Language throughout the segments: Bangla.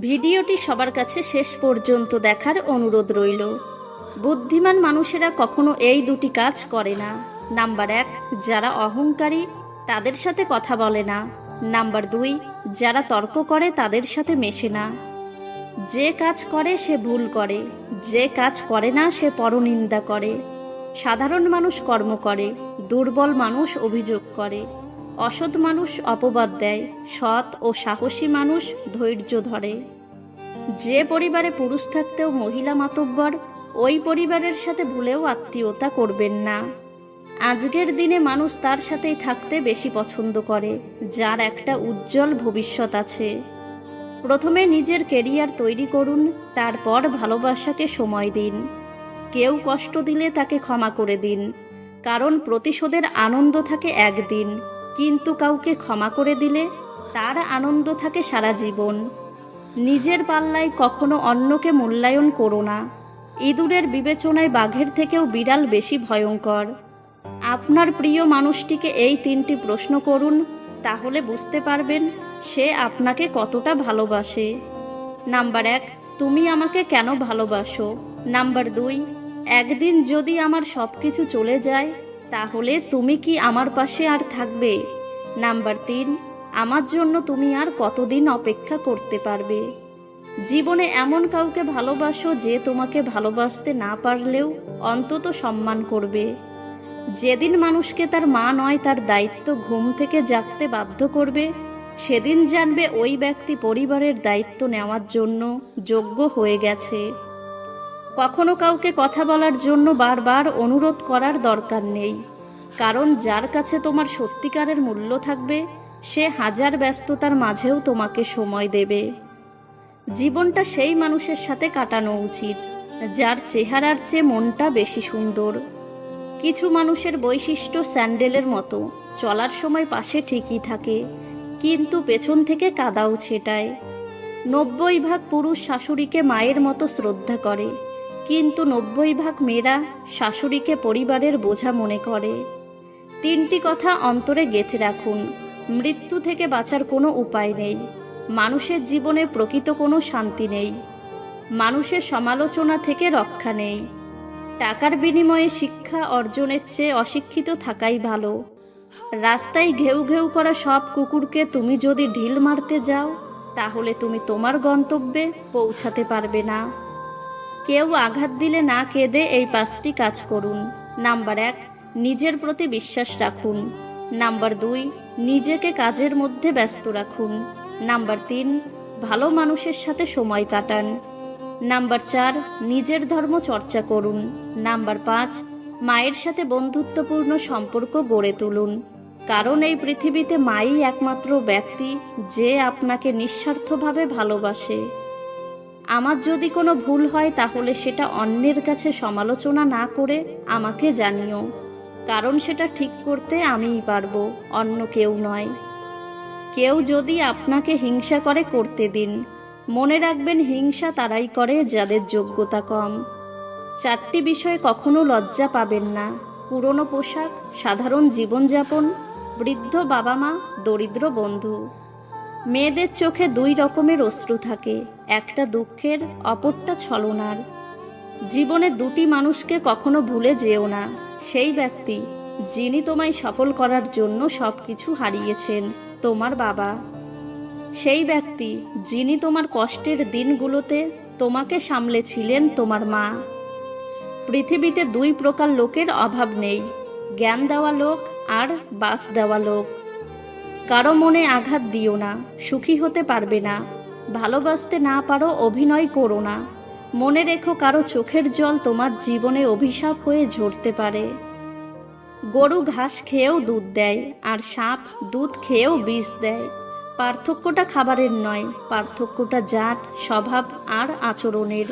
ভিডিওটি সবার কাছে শেষ পর্যন্ত দেখার অনুরোধ রইল। বুদ্ধিমান মানুষেরা কখনো এই দুটি কাজ করে না। নাম্বার এক, যারা অহংকারী, তাদের সাথে কথা বলে না। নাম্বার দুই, যারা তর্ক করে, তাদের সাথে মেশে না। যে কাজ করে, সে ভুল করে। যে কাজ করে না, সে পরনিন্দা করে। সাধারণ মানুষ কর্ম করে, দুর্বল মানুষ অভিযোগ করে। অসৎ মানুষ অপবাদ দেয়, সৎ ও সাহসী মানুষ ধৈর্য ধরে। যে পরিবারে পুরুষ থাকতেও মহিলা মাতব্বর, ওই পরিবারের সাথে ভুলেও আত্মীয়তা করবেন না। আজকের দিনে মানুষ তার সাথেই থাকতে বেশি পছন্দ করে, যার একটা উজ্জ্বল ভবিষ্যৎ আছে। প্রথমে নিজের কেরিয়ার তৈরি করুন, তারপর ভালোবাসাকে সময় দিন। কেউ কষ্ট দিলে তাকে ক্ষমা করে দিন, কারণ প্রতিশোধের আনন্দ থাকে একদিন। কিন্তু কাউকে ক্ষমা করে দিলে তার আনন্দ থাকে সারা জীবন। নিজের পাল্লায় কখনো অন্যকে মূল্যায়ন করো না। ইঁদুরের বিবেচনায় বাঘের থেকেও বিড়াল বেশি ভয়ঙ্কর। আপনার প্রিয় মানুষটিকে এই তিনটি প্রশ্ন করুন, তাহলে বুঝতে পারবেন সে আপনাকে কতটা ভালোবাসে। নাম্বার এক, তুমি আমাকে কেন ভালোবাসো? নাম্বার দুই, একদিন যদি আমার সব কিছু চলে যায় তাহলে তুমি কি আমার পাশে আর থাকবে? নাম্বার তিন, আমার জন্য তুমি আর কতদিন অপেক্ষা করতে পারবে? জীবনে এমন কাউকে ভালোবাসো যে তোমাকে ভালোবাসতে না পারলেও অন্তত সম্মান করবে। যেদিন মানুষকে তার মা নয়, তার দায়িত্ব ঘুম থেকে জাগতে বাধ্য করবে, সেদিন জানবে ওই ব্যক্তি পরিবারের দায়িত্ব নেওয়ার জন্য যোগ্য হয়ে গেছে। কখনো কাউকে কথা বলার জন্য বারবার অনুরোধ করার দরকার নেই। কারণ যার কাছে তোমার সত্যিকারের মূল্য থাকবে, সে হাজার ব্যস্ততার মাঝেও তোমাকে সময় দেবে। জীবনটা সেই মানুষের সাথে কাটানো উচিত, যার চেহারার চেয়ে মনটা বেশি সুন্দর। কিছু মানুষের বৈশিষ্ট্য স্যান্ডেলের মতো, চলার সময় পাশে ঠিকই থাকে, কিন্তু পেছন থেকে কাদাও ছেটায়। নব্বই ভাগ পুরুষ শাশুড়িকে মায়ের মতো শ্রদ্ধা করে। কিন্তু নব্বই ভাগ মেয়েরা শাশুড়িকে পরিবারের বোঝা মনে করে। তিনটি কথা অন্তরে গেঁথে রাখুন, মৃত্যু থেকে বাঁচার কোনো উপায় নেই, মানুষের জীবনে প্রকৃত কোনো শান্তি নেই, মানুষের সমালোচনা থেকে রক্ষা নেই। টাকার বিনিময়ে শিক্ষা অর্জনের চেয়ে অশিক্ষিত থাকাই ভালো। রাস্তায় ঘেউ ঘেউ করা সব কুকুরকে তুমি যদি ঢিল মারতে যাও, তাহলে তুমি তোমার গন্তব্যে পৌঁছাতে পারবে না। কেউ আঘাত দিলে না কেঁদে এই পাঁচটি কাজ করুন। নাম্বার এক, নিজের প্রতি বিশ্বাস রাখুন। নাম্বার দুই, নিজেকে কাজের মধ্যে ব্যস্ত রাখুন। নাম্বার তিন, ভালো মানুষের সাথে সময় কাটান। নাম্বার চার, নিজের ধর্ম চর্চা করুন। নাম্বার পাঁচ, মায়ের সাথে বন্ধুত্বপূর্ণ সম্পর্ক গড়ে তুলুন। কারণ এই পৃথিবীতে মাই একমাত্র ব্যক্তি যে আপনাকে নিঃস্বার্থভাবে ভালোবাসে। আমার যদি কোনো ভুল হয় তাহলে সেটা অন্যের কাছে সমালোচনা না করে আমাকে জানিও। কারণ সেটা ঠিক করতে আমিই পারব, অন্য কেউ নয়। কেউ যদি আপনাকে হিংসা করে, করতে দিন। মনে রাখবেন হিংসা তারাই করে যাদের যোগ্যতা কম। চারটি বিষয়ে কখনো লজ্জা পাবেন না। পুরনো পোশাক, সাধারণ জীবনযাপন, বৃদ্ধ বাবা মা দরিদ্র বন্ধু। মেয়েদের চোখে দুই রকমের অশ্রু থাকে, একটা দুঃখের, অপরটা ছলনার। জীবনে দুটি মানুষকে কখনো ভুলে যেও না, সেই ব্যক্তি যিনি তোমায় সফল করার জন্য সব কিছু হারিয়েছেন, তোমার বাবা। সেই ব্যক্তি যিনি তোমার কষ্টের দিনগুলোতে তোমাকে সামলেছিলেন, তোমার মা। পৃথিবীতে দুই প্রকার লোকের অভাব নেই, জ্ঞান দেওয়া লোক আর বাস দেওয়া লোক। কারও মনে আঘাত দিও না, সুখী হতে পারবে না। ভালোবাসতে না পারো, অভিনয় করো না। মনে রেখো কারও চোখের জল তোমার জীবনে অভিশাপ হয়ে ঝরতে পারে। গরু ঘাস খেয়েও দুধ দেয়, আর সাপ দুধ খেয়েও বিষ দেয়। পার্থক্যটা খাবারের নয়, পার্থক্যটা জাত, স্বভাব আর আচরণের।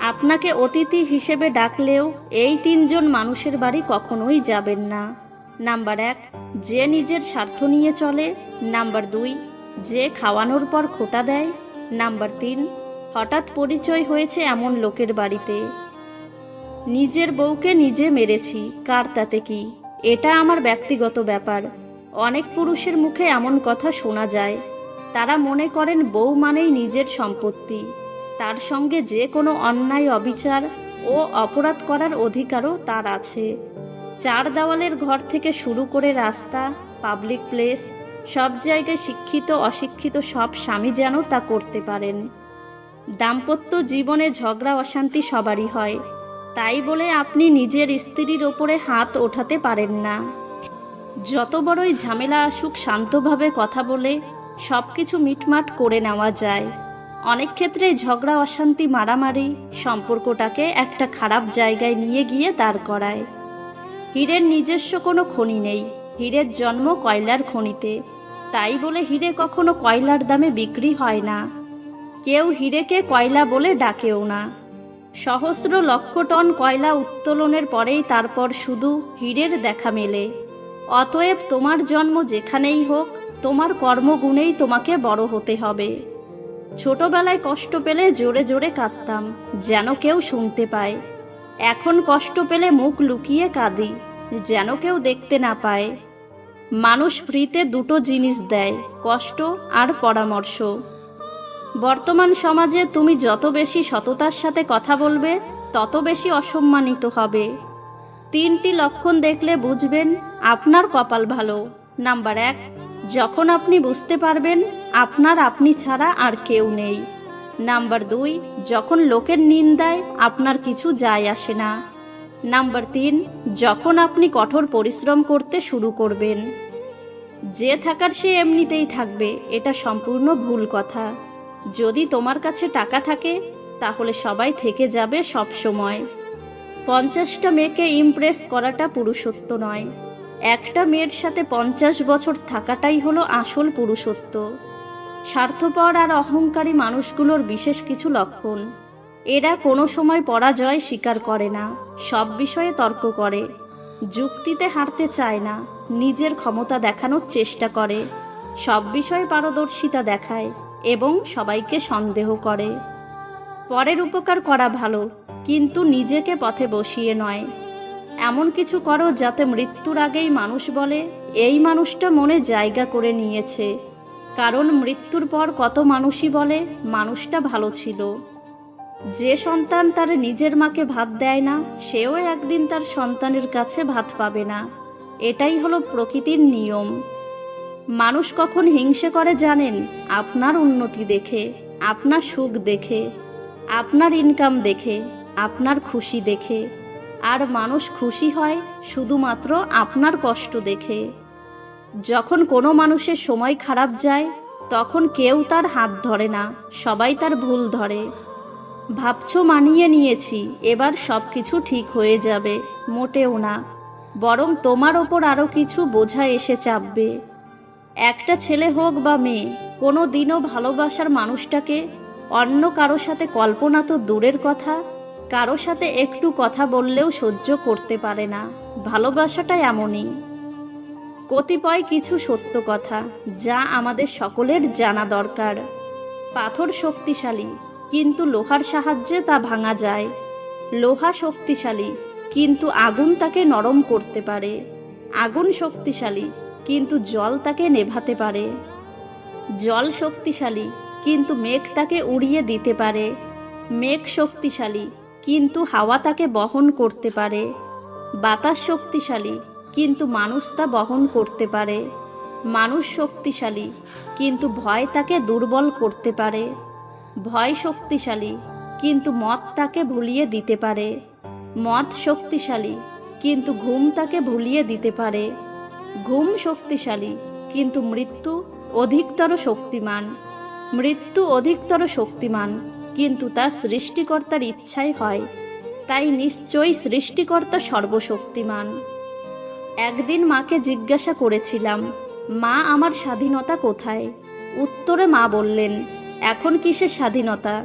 আপনাকে অতিথি হিসেবে ডাকলেও এই তিনজন মানুষের বাড়ি কখনোই যাবেন না। নাম্বার এক, যে নিজের স্বার্থ নিয়ে চলে। নাম্বার দুই, যে খাওয়ানোর পর খোটা দেয়। নাম্বার তিন, হঠাৎ পরিচয় হয়েছে এমন লোকের বাড়িতে। নিজের বউকে নিজে মেরেছি, কার তাতে কি? এটা আমার ব্যক্তিগত ব্যাপার। অনেক পুরুষের মুখে এমন কথা শোনা যায়। তারা মনে করেন বউ মানেই নিজের সম্পত্তি। তার সঙ্গে যে কোনো অন্যায়, অবিচার ও অপরাধ করার অধিকারও তার আছে। চার দেওয়ালের ঘর থেকে শুরু করে রাস্তা পাবলিক প্লেস সব জায়গায় শিক্ষিত, অশিক্ষিত সব স্বামী যেন তা করতে পারেন। দাম্পত্য জীবনে ঝগড়া, অশান্তি সবারই হয়। তাই বলে আপনি নিজের স্ত্রীর ওপরে হাত ওঠাতে পারেন না। যত বড়ই ঝামেলা আসুক, শান্তভাবে কথা বলে সব কিছু মিটমাট করে নেওয়া যায়। অনেক ক্ষেত্রে ঝগড়া, অশান্তি, মারামারি সম্পর্কটাকে একটা খারাপ জায়গায় নিয়ে গিয়ে দাঁড় করায়। হীরের নিজস্ব কোনো খনি নেই। হীরের জন্ম কয়লার খনিতে। তাই বলে হিরে কখনো কয়লার দামে বিক্রি হয় না। কেউ হিরেকে কয়লা বলে ডাকেও না। সহস্র লক্ষ টন কয়লা উত্তোলনের পরেই তারপর শুধু হীরের দেখা মেলে। অতএব তোমার জন্ম যেখানেই হোক, তোমার কর্মগুণেই তোমাকে বড় হতে হবে। ছোটবেলায় কষ্ট পেলে জোরে জোরে কাঁদতাম, যেন কেউ শুনতে পায়। এখন কষ্ট পেলে মুখ লুকিয়ে কাঁদি, যেন কেউ দেখতে না পায়। মানুষ ফ্রিতে দুটো জিনিস দেয়, কষ্ট আর পরামর্শ। বর্তমান সমাজে তুমি যত বেশি সততার সাথে কথা বলবে, তত বেশি অসম্মানিত হবে। তিনটি লক্ষণ দেখলে বুঝবেন আপনার কপাল ভালো। নাম্বার এক, যখন আপনি বুঝতে পারবেন আপনার আপনি ছাড়া আর কেউ নেই। নাম্বার দুই, যখন লোকের নিন্দায় আপনার কিছু যায় আসে না। নাম্বার তিন, যখন আপনি কঠোর পরিশ্রম করতে শুরু করবেন। যে থাকার সে এমনিতেই থাকবে, এটা সম্পূর্ণ ভুল কথা। যদি তোমার কাছে টাকা থাকে, তাহলে সবাই থেকে যাবে সব সময়। পঞ্চাশটা মেয়েকে ইমপ্রেস করাটা পুরুষত্ব নয়। একটা মেয়ের সাথে পঞ্চাশ বছর থাকাটাই হলো আসল পুরুষত্ব। স্বার্থপর আর অহংকারী মানুষগুলোর বিশেষ কিছু লক্ষণ। এরা কোনো সময় পরাজয় স্বীকার করে না, সব বিষয়ে তর্ক করে, যুক্তিতে হারতে চায় না, নিজের ক্ষমতা দেখানোর চেষ্টা করে, সব বিষয়ে পারদর্শিতা দেখায় এবং সবাইকে সন্দেহ করে। পরের উপকার করা ভালো, কিন্তু নিজেকে পথে বসিয়ে নয়। এমন কিছু করো যাতে মৃত্যুর আগেই মানুষ বলে, এই মানুষটা মনে জায়গা করে নিয়েছে। কারণ মৃত্যুর পর কত মানুষই বলে, মানুষটা ভালো ছিল। যে সন্তান তার নিজের মাকে ভাত দেয় না, সেও একদিন তার সন্তানের কাছে ভাত পাবে না। এটাই হলো প্রকৃতির নিয়ম। মানুষ কখন হিংসে করে জানেন? আপনার উন্নতি দেখে, আপনার সুখ দেখে, আপনার ইনকাম দেখে, আপনার খুশি দেখে। আর মানুষ খুশি হয় শুধুমাত্র আপনার কষ্ট দেখে। যখন কোনো মানুষের সময় খারাপ যায়, তখন কেউ তার হাত ধরে না, সবাই তার ভুল ধরে। ভাবছ মানিয়ে নিয়েছি, এবার সব কিছু ঠিক হয়ে যাবে, মোটেও না। বরং তোমার ওপর আরও কিছু বোঝা এসে চাপবে। একটা ছেলে হোক বা মেয়ে, কোনো দিনও ভালোবাসার মানুষটাকে, অন্য কারও সাথে কল্পনা তো দূরের কথা, কারও সাথে একটু কথা বললেও সহ্য করতে পারে না। ভালোবাসাটা এমনই। কতিপয় কিছু সত্য কথা যা আমাদের সকলের জানা দরকার। পাথর শক্তিশালী, কিন্তু লোহার সাহায্যে তা ভাঙা যায়। লোহা শক্তিশালী, কিন্তু আগুন তাকে নরম করতে পারে। আগুন শক্তিশালী, কিন্তু জল তাকে নেভাতে পারে। জল শক্তিশালী, কিন্তু মেঘ তাকে উড়িয়ে দিতে পারে। মেঘ শক্তিশালী, কিন্তু হাওয়া তাকে বহন করতে পারে। বাতাস শক্তিশালী কিন্তু মানুষ তা বহন করতে পারে। মানুষ শক্তিশালী, কিন্তু ভয় তাকে দুর্বল করতে পারে। ভয় শক্তিশালী, কিন্তু মদ তাকে ভুলিয়ে দিতে পারে। মদ শক্তিশালী, কিন্তু ঘুম তাকে ভুলিয়ে দিতে পারে। ঘুম শক্তিশালী, কিন্তু মৃত্যু অধিকতর শক্তিমান। মৃত্যু অধিকতর শক্তিমান, কিন্তু তা সৃষ্টিকর্তার ইচ্ছাই হয়। তাই নিশ্চয়ই সৃষ্টিকর্তা সর্বশক্তিমান। একদিন মাকে জিজ্ঞাসা করেছিলাম, মা, আমার স্বাধীনতা কোথায়? উত্তরে মা বললেন, এখন কিসের স্বাধীনতা?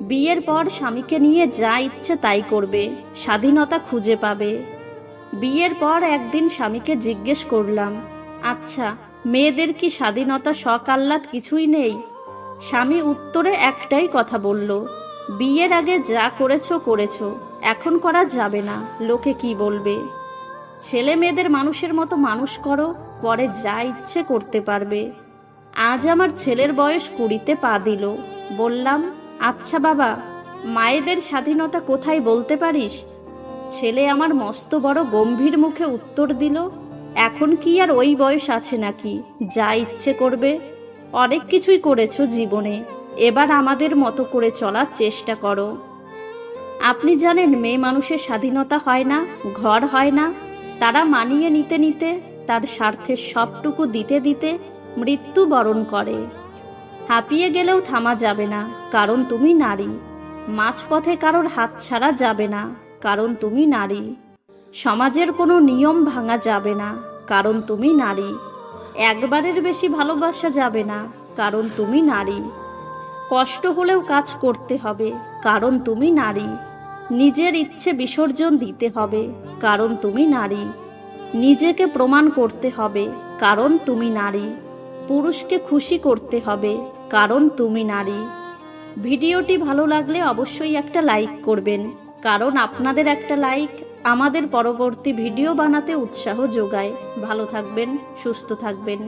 বিয়ের পর স্বামীকে নিয়ে যা ইচ্ছে তাই করবে, স্বাধীনতা খুঁজে পাবে। বিয়ের পর একদিন স্বামীকে জিজ্ঞেস করলাম আচ্ছা মেয়েদের কি স্বাধীনতা শখ আহ্লাদ কিছুই নেই? স্বামী উত্তরে একটাই কথা বলল, বিয়ের আগে যা করেছ করেছ, এখন করা যাবে না, লোকে কি বলবে? ছেলে মেয়েদের মানুষের মতো মানুষ করো, পরে যা ইচ্ছে করতে পারবে। আজ আমার ছেলের বয়স কুড়িতে পা দিল। বললাম আচ্ছা বাবা, মায়েদের স্বাধীনতা কোথায় বলতে পারিস? ছেলে আমার মস্ত বড় গম্ভীর মুখে উত্তর দিল, এখন কি আর ওই বয়স আছে নাকি, যা ইচ্ছে করবে। অনেক কিছুই করেছ জীবনে, এবার আমাদের মতো করে চলার চেষ্টা করো। আপনি জানেন মেয়ে মানুষের স্বাধীনতা হয় না, ঘর হয় না তারা মানিয়ে নিতে নিতে তার স্বার্থের সবটুকু দিতে দিতে মৃত্যু বরণ করে। হাঁপিয়ে গেলেও থামা যাবে না, কারণ তুমি নারী। মাঝপথে কারোর হাত ছাড়া যাবে না, কারণ তুমি নারী। সমাজের কোনো নিয়ম ভাঙা যাবে না, কারণ তুমি নারী। একবারের বেশি ভালোবাসা যাবে না, কারণ তুমি নারী। কষ্ট হলেও কাজ করতে হবে, কারণ তুমি নারী। নিজের ইচ্ছে বিসর্জন দিতে হবে, কারণ তুমি নারী। নিজেকে প্রমাণ করতে হবে, কারণ তুমি নারী। পুরুষকে খুশি করতে হবে, কারণ তুমি নারী। ভিডিওটি ভালো লাগলে অবশ্যই একটা লাইক করবেন, কারণ আপনাদের একটা লাইক আমাদের পরবর্তী ভিডিও বানাতে উৎসাহ যোগায়। ভালো থাকবেন, সুস্থ থাকবেন।